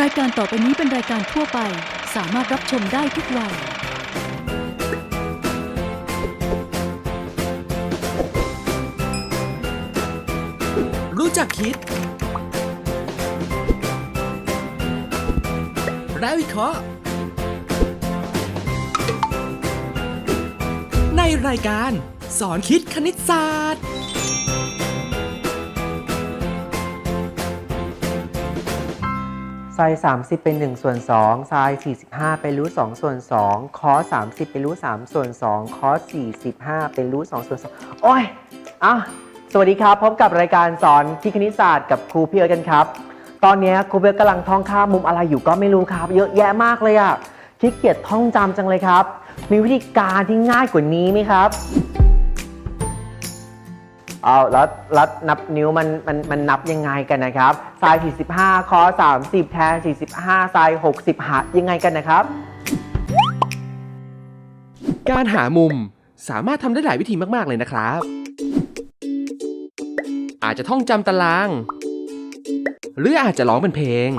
รายการต่อไปนี้เป็นรายการทั่วไป สามารถรับชมได้ทุกวัย รู้จักคิด และวิเคราะห์ในรายการสอนคิดคณิตศาสตร์ ไซน์30เป็น1ส่วน2ไซน์45เป็นรูท2ส่วน2คอส30เป็นรูท3ส่วน2คอส45เป็นรูท2ส่วน2โอ้ยอะสวัสดีครับ พบกับรายการสอนที่คณิตศาสตร์กับครูพี่เอิร์กันครับ ตอนนี้ครูเบิร์ตกำลังท่องข้ามมุมอะไรอยู่ก็ไม่รู้ครับ เยอะแยะมากเลยอะขี้เกียจท่องจำจังเลยครับ มีวิธีการที่ง่ายกว่านี้ไหมครับ เอาแล้วแล้วนับนิ้วมันมันมันนับยังไงกันนะครับไซน์45คอ30 แทน 45ไซน์60หายังไงกันนะครับ การหามุมสามารถทำได้หลายวิธีมาก ๆ เลยนะครับ อาจจะท่องจำตาราง หรืออาจจะร้องเป็นเพลง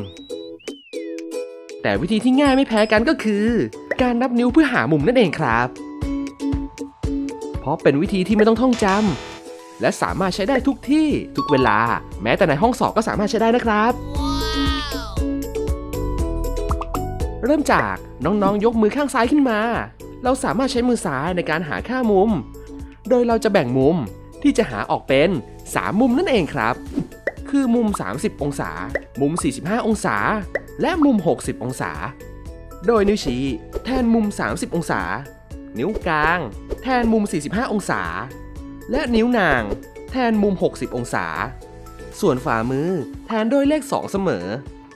แต่วิธีที่ง่ายไม่แพ้กันก็คือ การนับนิ้วเพื่อหามุมนั่นเองครับ เพราะเป็นวิธีที่ไม่ต้องท่องจำ และสามารถใช้ได้ทุกที่ทุกเวลา แม้แต่ในห้องสอบก็สามารถใช้ได้นะครับ เริ่มจากน้องๆ ยกมือข้างซ้ายขึ้นมา เราสามารถใช้มือซ้ายในการหาค่ามุม โดยเราจะแบ่งมุมที่จะหาออกเป็น 3 มุมนั่นเองครับ คือมุม 30 องศา มุม 45 องศา และมุม 60 องศา โดยนิ้วชี้แทนมุม 30 องศา นิ้วกลาง แทนมุม 45 องศา และนิ้วนางแทนมุม 60 องศา ส่วนฝ่ามือแทนด้วยเลข 2 เสมอ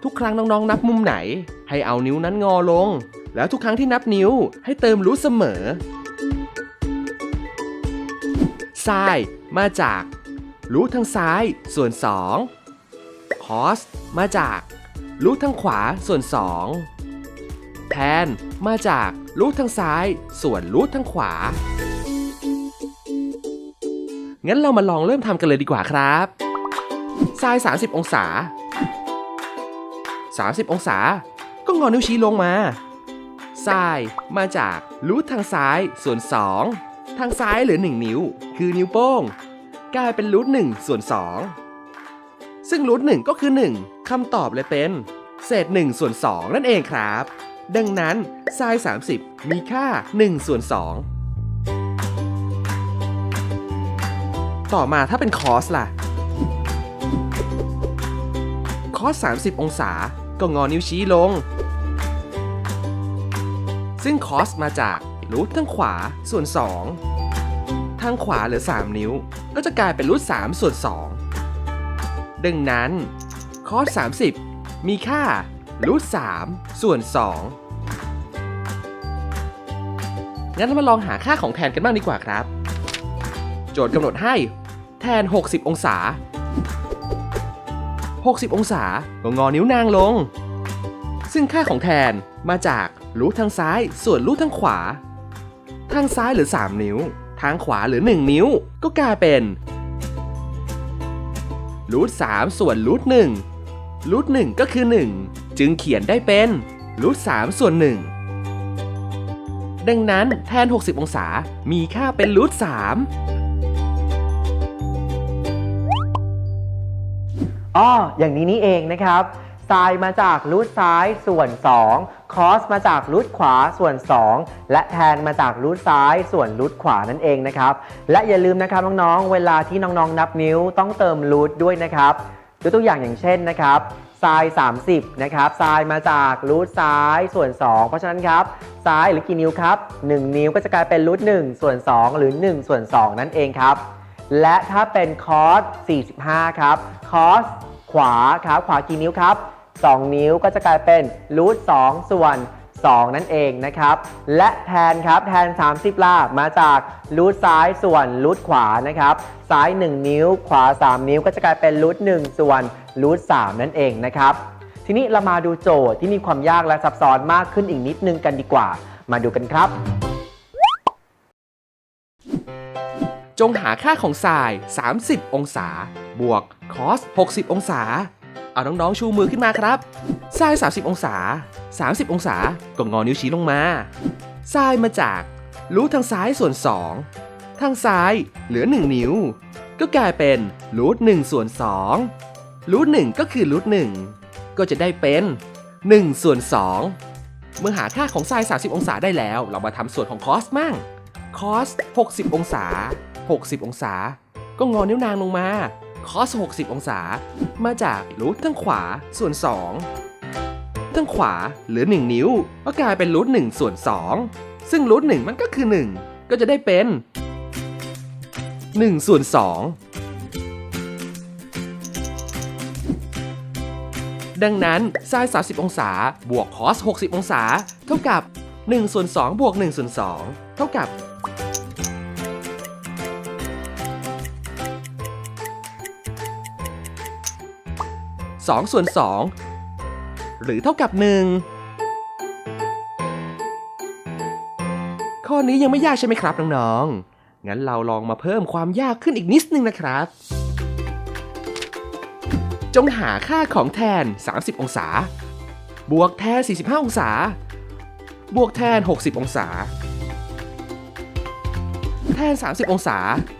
ทุกครั้งน้องๆ นับมุมไหน ให้เอานิ้วนั้นงอลง แล้วทุกครั้งที่นับนิ้วให้เติมรูทเสมอไซน์มาจากรูททางซ้ายส่วน 2 คอส มาจากรูททางขวาส่วน 2 แทน มาจากรูททางซ้าย ส่วนรูททางขวา งั้นเรามาลองเริ่มทำกันเลยดีกว่าครับไซน์30 องศา 30 องศา ก็งอนิ้วชี้ลงมาไซน์มาจากรูททางซ้ายส่วน 2 ทางซ้ายเหลือ 1 นิ้ว คือนิ้วโป้ง กลายเป็นรูท1ส่วน 2 ซึ่งรูท1ก็คือ 1คำตอบเลยเป็น เศษ1ส่วน 2 นั่นเองครับ ดังนั้นไซน์30 มีค่า1ส่วน2 ต่อมาถ้าเป็นคอสล่ะ คอส 30 องศา ก็งอนิ้วชี้ลง ซึ่งคอสมาจากรูททางขวาส่วน 2 ทางขวาเหลือ 3 นิ้ว ก็จะกลายเป็นรูท3ส่วน 2 ดังนั้นคอส 30 มีค่ารูท3ส่วน 2 งั้นเรามาลองหาค่าของแทนกันบ้างดีกว่าครับ โจทย์กำหนดให้แทน 60 องศา 60 องศาก็งอนิ้วนางลง ซึ่งค่าของแทนมาจากรูททางซ้ายส่วนรูททางขวา ทางซ้ายเหลือ 3 นิ้ว ทางขวาเหลือ 1 นิ้ว ก็กลายเป็นรูท3ส่วนรูท1รูท1ก็คือ 1 จึงเขียนได้เป็นรูท3ส่วน1ดังนั้นแทน 60 องศามีค่าเป็นรูท3 อ้ออย่างนี้นี่เองนะครับไซน์มาจากรูทซ้ายส่วน2คอสมาจากรูทขวาส่วน 2 และแทนมาจากรูทซ้ายส่วนรูทขวานั่นเองนะครับ และอย่าลืมนะครับน้องๆ เวลาที่น้องๆ นับนิ้วต้องเติมรูทด้วยนะครับยกตัวอย่างอย่างเช่นนะครับไซน์30 นะครับไซน์มาจากรูทซ้ายส่วน 2 เพราะฉะนั้นครับซ้ายหรือกี่นิ้วครับ 1 นิ้วก็จะกลายเป็นรูท1ส่วน 2 หรือ 1 ส่วน 2 นั่นเองครับ และถ้าเป็นคอส45 ครับ คอสขวาครับขวากี่นิ้วครับ 2 นิ้วก็จะกลายเป็นรูท2ส่วน 2 นั่นเองนะครับ และแทนครับแทน 30 ล่ามาจากรูทซ้ายส่วนรูทขวานะครับ ซ้าย 1 นิ้ว ขวา 3 นิ้วก็จะกลายเป็นรูท1ส่วนรูท3นั่นเองนะครับ ทีนี้เรามาดูโจทย์ที่มีความยากและซับซ้อนมากขึ้นอีกนิดนึงกันดีกว่า มาดูกันครับ จงหาค่าของไซน์30 องศา บวกคอส 60 องศา เอาน้องๆ ชูมือขึ้นมาครับไซน์30 องศา 30 องศา ก็งอนิ้วชี้ลงมาไซน์มาจากรูททางซ้ายส่วน 2 ทางซ้ายเหลือ 1 นิ้ว ก็กลายเป็นรูท1ส่วน2รูท1ก็คือรูท1ก็จะได้เป็น 1 ส่วน 2 เมื่อหาค่าของไซน์30 องศาได้แล้ว เรามาทำส่วนของคอสมั่งคอส 60 องศา 60 องศา ก็งอนิ้วนางลงมาคอส 60 องศา มาจากรูททั้งขวาส่วน 2 ทั้งขวาเหลือ 1 นิ้ว ก็กลายเป็นรูท1ส่วน 2 ซึ่งรูท1มันก็คือ 1 ก็จะได้เป็น 1 ส่วน 2 ดังนั้นไซน์30 องศา บวกคอส 60 องศา เท่ากับ1ส่วน2บวก1ส่วน2เท่ากับ 2 ส่วน 2 หรือเท่ากับ 1 ข้อนี้ยังไม่ยากใช่ไหมครับน้องๆ งั้นเราลองมาเพิ่มความยากขึ้นอีกนิดนึงนะครับ จงหาค่าของแทน 30 องศา บวกแทน 45 องศา บวกแทน 60 องศา แทน 30 องศา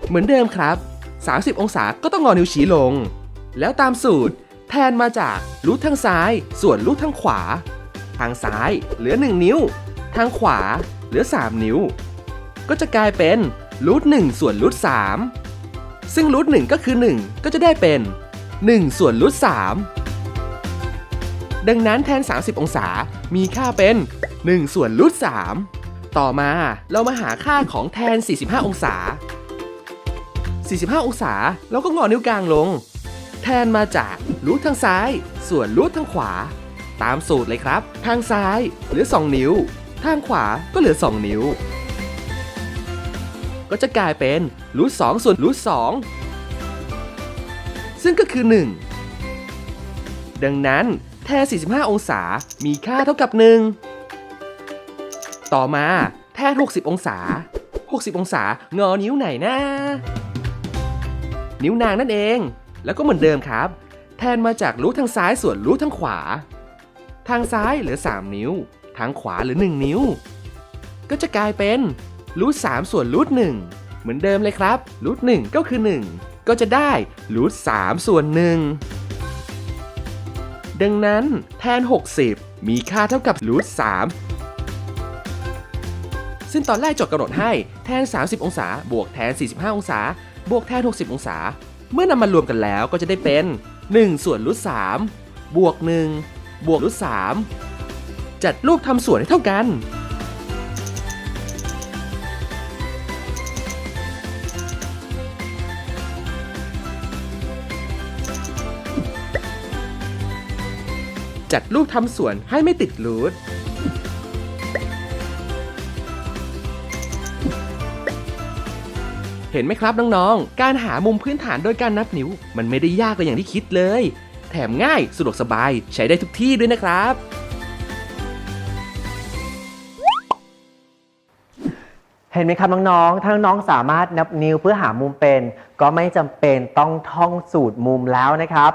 เหมือนเดิมครับ 30 องศาก็ต้องงอนิ้วชี้ลง แล้วตามสูตร แทนมาจากรูททางซ้าย ส่วนรูททางขวา ทางซ้ายเหลือ 1 นิ้ว ทางขวาเหลือ 3 นิ้ว ก็จะกลายเป็นรูท1ส่วนรูท3ซึ่งรูท1ก็คือ 1 ก็จะได้เป็น 1 ส่วนรูท3ดังนั้นแทน 30 องศามีค่าเป็น 1 ส่วนรูท3ต่อมาเรามาหาค่าของแทน 45 องศา 45 องศาเราก็งอนิ้วกลางลง แทนมาจาก รูททางซ้าย ส่วนรูททางขวา ตามสูตรเลยครับ ทางซ้ายเหลือ 2 นิ้ว ทางขวาก็เหลือ 2 นิ้ว ก็จะกลายเป็นรูท2ส่วนรูท2ซึ่งก็คือ 1 ดังนั้นแทน45 องศามีค่าเท่ากับ 1 ต่อมาแทน60 องศา 60 องศางอนิ้วไหนนะ นิ้วนางนั่นเอง แล้วก็เหมือนเดิมครับ แทนมาจากรูทางซ้ายส่วนรูทางขวา ทางซ้ายเหลือ 3 นิ้ว ทางขวาเหลือ 1 นิ้ว ก็จะกลายเป็นรูท3ส่วนรูท1เหมือนเดิมเลยครับรูท1ก็คือ 1 ก็จะได้รูท3ส่วน1ดังนั้นแทน 60 มีค่าเท่ากับรูท3ซึ่งตอนแรกโจทย์กำหนดให้แทน 30 องศา บวกแทน 45 องศา บวกแทน 60 องศา เมื่อนำมารวมกันแล้วก็จะได้เป็น 1 ส่วนรูท3บวก 1 บวกรูท3จัดรูปทำส่วนให้เท่ากัน จัดรูปทำส่วนให้ไม่ติดรูท ห็นไหมครับน้องๆ การหามุมพื้นฐานโดยการนับนิ้ว มันไม่ได้ยากเลยอย่างที่คิดเลย แถมง่ายสะดวกสบายใช้ได้ทุกที่ด้วยนะครับ เห็นไหมครับน้องๆ ถ้าน้องๆสามารถนับนิ้วเพื่อหามุมเป็น ก็ไม่จำเป็นต้องท่องสูตรมุมแล้วนะครับ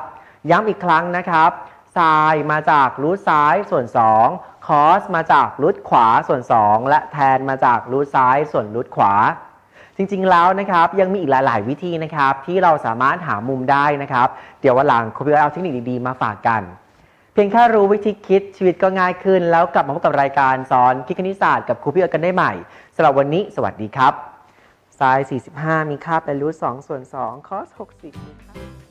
ย้ำอีกครั้งนะครับไซน์มาจากรูทซ้ายส่วน2คอสมาจากรูทขวาส่วน 2 และแทนมาจากรูทซ้ายส่วนรูทขวา จริงๆแล้วนะครับยังมีอีกหลาย ๆ วิธีนะครับที่เราสามารถหามุมได้นะครับ เดี๋ยววันหลังครูพี่เอาเทคนิคดีๆมาฝากกัน เพียงแค่รู้วิธีคิดชีวิตก็ง่ายขึ้น แล้วกลับมาพบกับรายการสอนคิดคณิตศาสตร์กับครูพี่เอิร์กันได้ใหม่สำหรับวันนี้สวัสดีครับไซส์45 มีค่าเป็นรูท2ส่วน2คอส 60มีค่า